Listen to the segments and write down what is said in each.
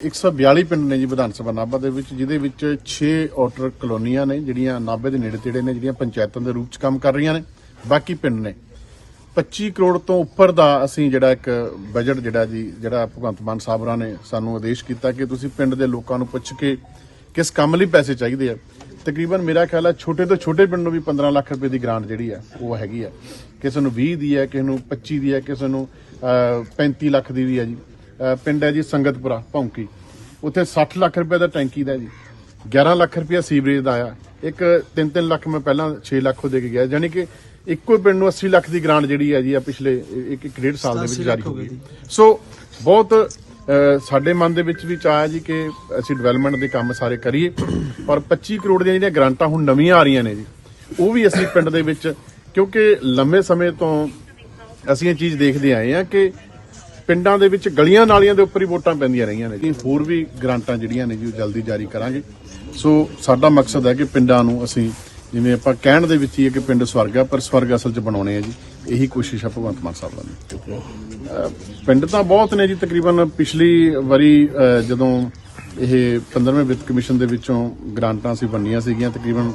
142 ਪਿੰਡ ਨੇ ਜੀ ਵਿਧਾਨ ਸਭਾ ਨਾਭਾ ਦੇ ਵਿੱਚ ਜਿਹਦੇ ਵਿੱਚ 6 ਆਊਟਰ ਕਲੋਨੀਆਂ ਨੇ ਜਿਹੜੀਆਂ ਨਾਭੇ ਦੇ ਨੇੜੇ ਤੇੜੇ ਨੇ ਜਿਹੜੀਆਂ ਪੰਚਾਇਤਾਂ ਦੇ ਰੂਪ ਚ ਕੰਮ ਕਰ ਰਹੀਆਂ ਨੇ। ਬਾਕੀ ਪਿੰਡ ਨੇ। 25 ਕਰੋੜ ਤੋਂ ਉੱਪਰ ਦਾ ਅਸੀਂ ਜਿਹੜਾ ਇੱਕ ਬਜਟ ਜਿਹੜਾ ਜੀ ਜਿਹੜਾ ਭਗਵੰਤ ਮਾਨ ਸਾਹਿਬਰਾਂ ਨੇ ਸਾਨੂੰ ਆਦੇਸ਼ ਕੀਤਾ ਕਿ ਤੁਸੀਂ ਪਿੰਡ ਦੇ ਲੋਕਾਂ ਨੂੰ ਪੁੱਛ ਕੇ ਕਿਸ ਕੰਮ ਲਈ ਪੈਸੇ ਚਾਹੀਦੇ ਆ। ਤਕਰੀਬਨ ਮੇਰਾ ਖਿਆਲ ਹੈ ਛੋਟੇ ਤੋਂ ਛੋਟੇ ਪਿੰਡ ਨੂੰ ਵੀ 15 ਲੱਖ ਰੁਪਏ ਦੀ ਗ੍ਰਾਂਟ ਜਿਹੜੀ ਹੈ ਉਹ ਹੈਗੀ ਹੈ ਕਿਸੇ ਨੂੰ 20 ਦੀ ਹੈ ਕਿਸੇ ਨੂੰ 25 ਦੀ ਹੈ ਕਿਸੇ ਨੂੰ ਅਹ, 35 ਲੱਖ ਦੀ ਵੀ ਹੈ ਜੀ। ਪਿੰਡ ਹੈ ਜੀ ਸੰਗਤਪੁਰਾ ਭੌਂਕੀ। ਉੱਥੇ 60 ਲੱਖ ਰੁਪਏ ਦਾ ਟੈਂਕੀ ਦਾ ਜੀ। 11 ਲੱਖ ਰੁਪਏ ਸੀਵਰੇਜ ਦਾ ਆਇਆ। ਇੱਕ 3-3 ਲੱਖ ਮੈਂ ਪਹਿਲਾਂ 6 ਲੱਖ ਉਹ ਦੇ ਕੇ ਗਿਆ। ਯਾਨੀ ਕਿ ਇੱਕੋ ਹੀ ਪਿੰਡ ਨੂੰ 80 ਲੱਖ ਦੀ ਗ੍ਰਾਂਟ ਜਿਹੜੀ ਹੈ ਜੀ ਆ ਪਿਛਲੇ ਇੱਕ ਇੱਕ ਡੇਢ ਸਾਲ ਦੇ ਵਿੱਚ ਜਾਰੀ ਹੋ ਗਈ। ਸੋ ਬਹੁਤ ਸਾਡੇ ਮਨ ਦੇ ਵਿੱਚ ਵੀ ਚਾਹਿਆ ਜੀ ਕਿ ਅਸੀਂ ਡਿਵੈਲਪਮੈਂਟ ਦੇ ਕੰਮ ਸਾਰੇ ਕਰੀਏ। ਪਰ 25 ਕਰੋੜ ਦੀਆਂ ਜਿਹੜੀਆਂ ਗ੍ਰਾਂਟਾਂ ਹੁਣ ਨਵੀਆਂ ਆ ਰਹੀਆਂ ਨੇ ਜੀ ਉਹ ਵੀ ਅਸੀਂ ਪਿੰਡ ਦੇ ਵਿੱਚ ਕਿਉਂਕਿ ਲੰਮੇ ਸਮੇਂ ਤੋਂ ਅਸੀਂ ਇਹ ਚੀਜ਼ ਦੇਖਦੇ ਆਏ ਆ ਕਿ ਪਿੰਡਾਂ ਦੇ ਵਿੱਚ ਗਲੀਆਂ ਨਾਲੀਆਂ ਦੇ ਉੱਪਰ ਹੀ ਵੋਟਾਂ ਪੈਂਦੀਆਂ ਰਹੀਆਂ ਨੇ ਜੀ। ਹੋਰ ਵੀ ਗ੍ਰਾਂਟਾਂ ਜਿਹੜੀਆਂ ਨੇ ਜੀ, ਉਹ ਜਲਦੀ ਜਾਰੀ ਕਰਾਂਗੇ। ਸੋ ਸਾਡਾ ਮਕਸਦ ਹੈ ਕਿ ਪਿੰਡਾਂ ਨੂੰ ਅਸੀਂ ਜਿਵੇਂ ਆਪਾਂ ਕਹਿਣ ਦੇ ਵਿੱਚ ਹੀ ਹੈ ਕਿ ਪਿੰਡ ਸਵਰਗ ਆ, ਪਰ ਸਵਰਗ ਅਸਲ 'ਚ ਬਣਾਉਣੇ ਆ ਜੀ। ਇਹੀ ਕੋਸ਼ਿਸ਼ ਆ ਭਗਵੰਤ ਮਾਨ ਸਾਹਿਬ ਦੀ ਪਿੰਡ ਤਾਂ ਬਹੁਤ ਨੇ ਜੀ, ਤਕਰੀਬਨ ਪਿਛਲੀ ਵਾਰੀ ਜਦੋਂ ਇਹ 15ਵੇਂ ਵਿੱਤ ਕਮਿਸ਼ਨ ਦੇ ਵਿੱਚੋਂ ਗ੍ਰਾਂਟਾਂ ਸੀ ਵੰਡੀਆਂ ਸੀਗੀਆਂ, ਤਕਰੀਬਨ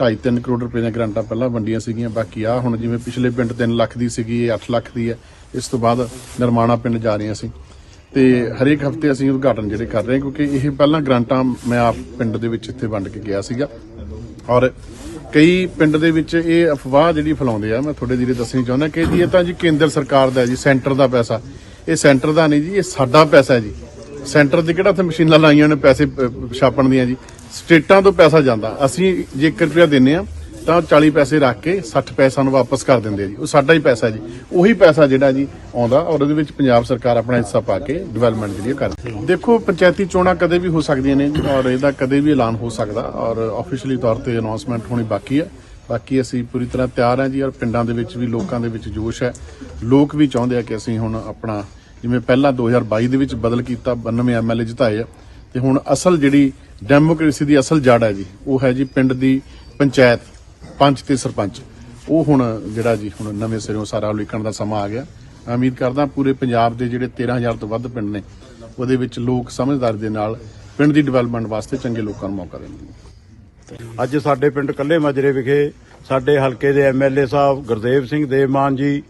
2.5-3 ਕਰੋੜ ਰੁਪਏ ਦੀਆਂ ਗ੍ਰਾਂਟਾਂ ਪਹਿਲਾਂ ਵੰਡੀਆਂ ਸੀਗੀਆਂ, ਬਾਕੀ ਆ ਹੁਣ ਜਿਵੇਂ ਪਿਛਲੇ ਪਿੰਡ 3 ਲੱਖ ਦੀ ਸੀਗੀ, ਇਹ 8 ਲੱਖ ਦੀ ਹੈ। ਇਸ ਤੋਂ ਬਾਅਦ ਨਿਰਮਾਣਾ ਪਿੰਡ ਜਾ ਰਹੇ ਸੀ। ਤੇ ਹਰੇਕ ਹਫ਼ਤੇ ਅਸੀਂ ਉਦਘਾਟਨ ਜਿਹੜੇ ਕਰ ਰਹੇ ਹਾਂ, ਕਿਉਂਕਿ ਇਹ ਪਹਿਲਾਂ ਗ੍ਰਾਂਟਾਂ ਮੈਂ ਆਪ ਪਿੰਡ ਦੇ ਵਿੱਚ ਇੱਥੇ ਵੰਡ ਕੇ ਗਿਆ ਸੀਗਾ। ਔਰ ਕਈ ਪਿੰਡ ਦੇ ਵਿੱਚ ਇਹ ਅਫਵਾਹ ਜਿਹੜੀ ਫੈਲਾਉਂਦੇ ਆ, ਮੈਂ ਤੁਹਾਡੇ ਜਿਹੜੇ ਦੱਸਣੀ ਚਾਹੁੰਦਾ ਕਿ ਜੀ, ਇਹ ਤਾਂ ਜੀ ਕੇਂਦਰ ਸਰਕਾਰ ਦਾ ਜੀ, ਸੈਂਟਰ ਦਾ ਪੈਸਾ। ਇਹ ਸੈਂਟਰ ਦਾ ਨਹੀਂ ਜੀ, ਇਹ ਸਾਡਾ ਪੈਸਾ ਹੈ ਜੀ। ਸੈਂਟਰ ਦੇ ਕਿਹੜਾ ਉੱਥੇ ਮਸ਼ੀਨਾਂ ਲਾਈਆਂ ਨੇ ਪੈਸੇ ਅਹ, ਛਾਪਣ ਦੀਆਂ ਜੀ? ਸਟੇਟਾਂ ਤੋਂ ਪੈਸਾ ਜਾਂਦਾ। ਅਸੀਂ ਜੇ 1 ਰੁਪਿਆ ਦਿੰਨੇ ਆ ਤਾਂ 40 ਪੈਸੇ ਰੱਖ ਕੇ 60 ਪੈਸਾ ਨੂੰ ਵਾਪਸ ਕਰ ਦਿੰਦੇ ਜੀ। ਉਹ ਸਾਡਾ ਹੀ ਪੈਸਾ ਜੀ। ਉਹੀ ਪੈਸਾ ਜਿਹੜਾ ਜੀ ਆਉਂਦਾ ਔਰ ਉਹਦੇ ਵਿੱਚ ਪੰਜਾਬ ਸਰਕਾਰ ਆਪਣਾ ਹਿੱਸਾ ਪਾ ਕੇ ਡਿਵੈਲਪਮੈਂਟ ਜਿਹੜੀ ਉਹ ਕਰਦੀ ਹੈ। ਦੇਖੋ ਪੰਚਾਇਤੀ ਚੋਣਾਂ ਕਦੇ ਵੀ ਹੋ ਸਕਦੀਆਂ ਨੇ ਜੀ ਔਰ ਇਹਦਾ ਕਦੇ ਵੀ ਐਲਾਨ ਹੋ ਸਕਦਾ ਔਰ ਆਫੀਸ਼ੀਅਲੀ ਤੌਰ ਤੇ ਅਨਾਉਂਸਮੈਂਟ ਹੋਣੀ ਬਾਕੀ ਹੈ। ਬਾਕੀ ਅਸੀਂ ਪੂਰੀ ਤਰ੍ਹਾਂ ਤਿਆਰ ਹਾਂ ਜੀ ਔਰ ਪਿੰਡਾਂ ਦੇ ਵਿੱਚ ਵੀ ਲੋਕਾਂ ਦੇ ਵਿੱਚ ਜੋਸ਼ ਹੈ। ਲੋਕ ਵੀ ਚਾਹੁੰਦੇ ਆ ਕਿ ਅਸੀਂ ਹੁਣ ਆਪਣਾ ਜਿਵੇਂ ਪਹਿਲਾਂ 2022 ਦੇ ਵਿੱਚ ਬਦਲ ਕੀਤਾ 92 ਐਮਐਲਏ ਜਿਤਾਏ ਆ। ਤੇ ਹੁਣ ਅਸਲ ਜਿਹੜੀ ਡੈਮੋਕ੍ਰੇਸੀ ਦੀ ਅਸਲ ਜੜ ਹੈ ਜੀ, ਉਹ ਹੈ ਜੀ ਪਿੰਡ ਦੀ ਪੰਚਾਇਤ, ਪੰਚ ਤੇ ਸਰਪੰਚ। ਉਹ ਹੁਣ ਜਿਹੜਾ ਜੀ ਹੁਣ ਨਵੇਂ ਸਿਰੋਂ ਸਾਰਾ ਉਲੀਕਣ ਦਾ ਸਮਾਂ ਆ ਗਿਆ। ਮੈਂ ਉਮੀਦ ਕਰਦਾ ਪੂਰੇ ਪੰਜਾਬ ਦੇ ਜਿਹੜੇ 13000 ਤੋਂ ਵੱਧ ਪਿੰਡ ਨੇ, ਉਹਦੇ ਵਿੱਚ ਲੋਕ ਸਮਝਦਾਰ ਦੇ ਨਾਲ ਪਿੰਡ ਦੀ ਡਿਵੈਲਪਮੈਂਟ ਵਾਸਤੇ ਚੰਗੇ ਲੋਕਾਂ ਨੂੰ ਮੌਕਾ ਦੇਣਗੇ। ਅੱਜ ਸਾਡੇ ਪਿੰਡ ਕੱਲੇ ਮਾਜਰੇ ਵਿਖੇ ਸਾਡੇ ਹਲਕੇ ਦੇ ਐਮਐਲਏ ਸਾਹਿਬ ਗੁਰਦੇਵ ਸਿੰਘ ਦੇਵਮਾਨ ਜੀ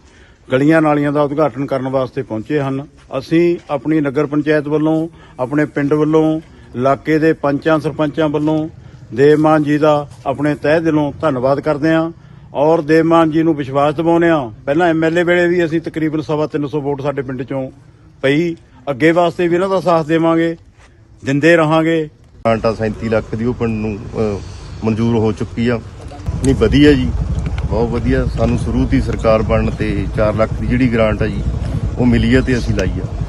ਗਲੀਆਂ ਨਾਲੀਆਂ ਦਾ ਉਦਘਾਟਨ ਕਰਨ ਵਾਸਤੇ ਪਹੁੰਚੇ ਹਨ। ਅਸੀਂ ਆਪਣੀ ਨਗਰ ਪੰਚਾਇਤ ਵੱਲੋਂ, ਆਪਣੇ ਪਿੰਡ ਵੱਲੋਂ, ਇਲਾਕੇ ਦੇ ਪੰਚਾਂ, ਸਰਪੰਚਾਂ ਵੱਲੋਂ ਦੇਵਮਾਨ ਜੀ ਦਾ ਆਪਣੇ ਤਹਿ ਦਿਲੋਂ ਧੰਨਵਾਦ ਕਰਦੇ ਹਾਂ ਔਰ ਦੇਵਮਾਨ ਜੀ ਨੂੰ ਵਿਸ਼ਵਾਸ ਦਿਵਾਉਂਦੇ ਹਾਂ। ਪਹਿਲਾਂ ਐਮਐਲਏ ਵੇਲੇ ਵੀ ਅਸੀਂ ਤਕਰੀਬਨ ਸਵਾ ਤਿੰਨ ਸੌ ਵੋਟ ਸਾਡੇ ਪਿੰਡ ਚੋਂ ਪਈ। ਅੱਗੇ ਵਾਸਤੇ ਵੀ ਇਹਨਾਂ ਦਾ ਸਾਥ ਦੇਵਾਂਗੇ, ਦਿੰਦੇ ਰਹਾਂਗੇ। ਗ੍ਰਾਂਟ 37 ਲੱਖ ਦੀ ਉਹ ਪਿੰਡ ਨੂੰ ਮਨਜ਼ੂਰ ਹੋ ਚੁੱਕੀ ਆ। ਨਹੀਂ, ਵਧੀਆ ਜੀ। ਬਹੁਤ ਵਧੀਆ। ਸਾਨੂੰ ਸ਼ੁਰੂ ਤੋਂ ਸਰਕਾਰ ਬਣਨ ਤੇ 4 ਲੱਖ ਦੀ ਜਿਹੜੀ ਗ੍ਰਾਂਟ ਆ ਜੀ, ਉਹ ਮਿਲੀ ਆ ਤੇ ਅਸੀਂ ਲਾਈ ਆ।